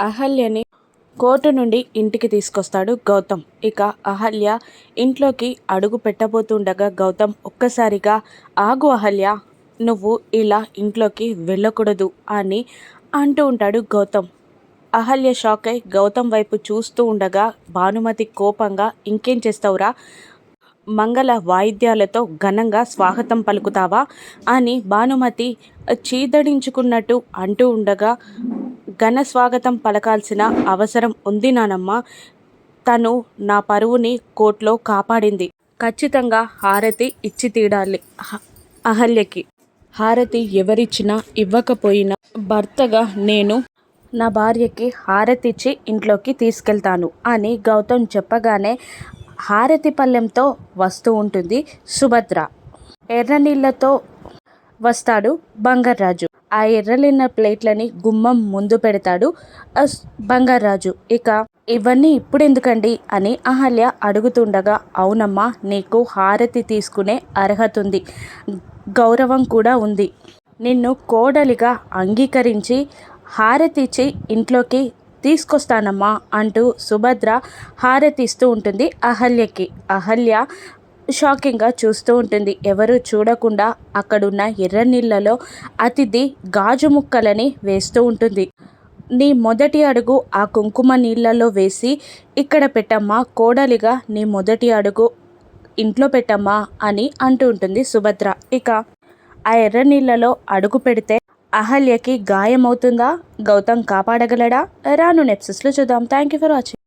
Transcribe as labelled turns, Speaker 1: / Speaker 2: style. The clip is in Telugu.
Speaker 1: అహల్యని కోర్టు నుండి ఇంటికి తీసుకొస్తాడు గౌతమ్. ఇక అహల్య ఇంట్లోకి అడుగు పెట్టబోతుండగా గౌతమ్ ఒక్కసారిగా ఆగు అహల్య నువ్వు ఇలా ఇంట్లోకి వెళ్ళకూడదు అని అంటూ ఉంటాడు గౌతమ్. అహల్య షాక్ అయి గౌతమ్ వైపు చూస్తూ ఉండగా భానుమతి కోపంగా ఇంకేం చేస్తావురా? మంగళ వాయిద్యాలతో ఘనంగా స్వాగతం పలుకుతావా? అని భానుమతి చీదడించుకున్నట్టు అంటూ ఉండగా ఘన స్వాగతం పలకాల్సిన అవసరం ఉంది నానమ్మ. తను నా పరువుని కోర్టులో కాపాడింది. ఖచ్చితంగా హారతి ఇచ్చి తీడాలి అహల్యకి. హారతి ఎవరిచ్చినా ఇవ్వకపోయినా భర్తగా నేను నా భార్యకి హారతిచ్చి ఇంట్లోకి తీసుకెళ్తాను అని గౌతమ్ చెప్పగానే హారతి పళ్ళెంతో వస్తూ ఉంటుంది సుభద్ర. ఎర్ర నీళ్ళతో వస్తాడు బంగారాజు ఆ ఎర్రలిన్న ప్లేట్లని గుమ్మం ముందు పెడతాడు బంగారాజు. ఇక ఇవన్నీ ఇప్పుడెందుకండి? అని అహల్య అడుగుతుండగా అవునమ్మా నీకు హారతి తీసుకునే అర్హత ఉంది గౌరవం కూడా ఉంది. నిన్ను కోడలిగా అంగీకరించి హారతిచ్చి ఇంట్లోకి తీసుకొస్తానమ్మా అంటూ సుభద్ర హారతిస్తూ ఉంటుంది అహల్యకి. అహల్య షాకింగ్గా చూస్తూ ఉంటుంది. ఎవరు చూడకుండా అక్కడున్న ఎర్ర నీళ్ళలో అతిథి గాజు ముక్కలని వేస్తూ ఉంటుంది. నీ మొదటి అడుగు ఆ కుంకుమ నీళ్ళలో వేసి ఇక్కడ పెట్టమ్మా కోడలిగా నీ మొదటి అడుగు ఇంట్లో పెట్టమ్మా అని అంటూ ఉంటుంది సుభద్ర. ఇక ఆ ఎర్ర నీళ్ళలో అడుగు పెడితే అహల్యకి గాయమవుతుందా? గౌతమ్ కాపాడగలడా? రాను నెప్సెస్లో చూద్దాం. Thank you for watching.